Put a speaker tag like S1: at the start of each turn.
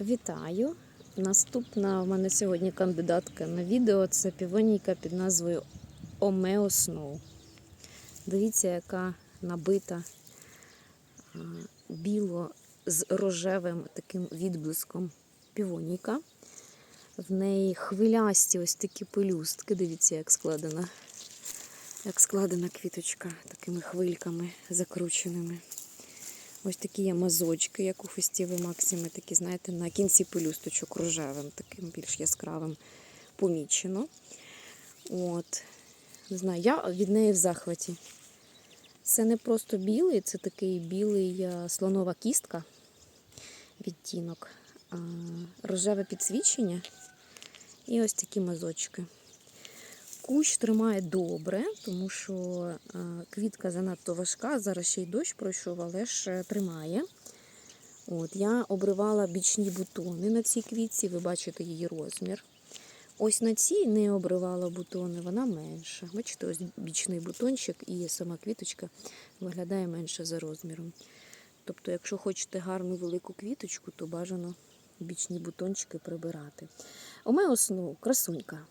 S1: Вітаю! Наступна в мене сьогодні кандидатка на відео це півонійка під назвою Омео Сноу. Дивіться, яка набита біло з рожевим таким відблиском півонійка. В неї хвилясті ось такі пелюстки. Дивіться, як складена, як складена квіточка такими хвильками закрученими. Ось такі є мазочки, як у фестіви Максими, такі, знаєте, на кінці пелюсточок рожевим, таким більш яскравим помічено. От. Не знаю, я від неї в захваті. Це не просто білий, це такий білий е, слонова кістка, відтінок, рожеве підсвічення і ось такі мазочки. Кущ тримає добре, тому що е, квітка занадто важка. Зараз ще й дощ пройшов, але ж е, тримає. От, я обривала бічні бутони на цій квітці, ви бачите її розмір. Ось на цій не обривала бутони, вона менша. Бачите, ось бічний бутончик і сама квіточка виглядає менше за розміром. Тобто, якщо хочете гарну велику квіточку, то бажано бічні бутончики прибирати. Омео Сноу, красунька.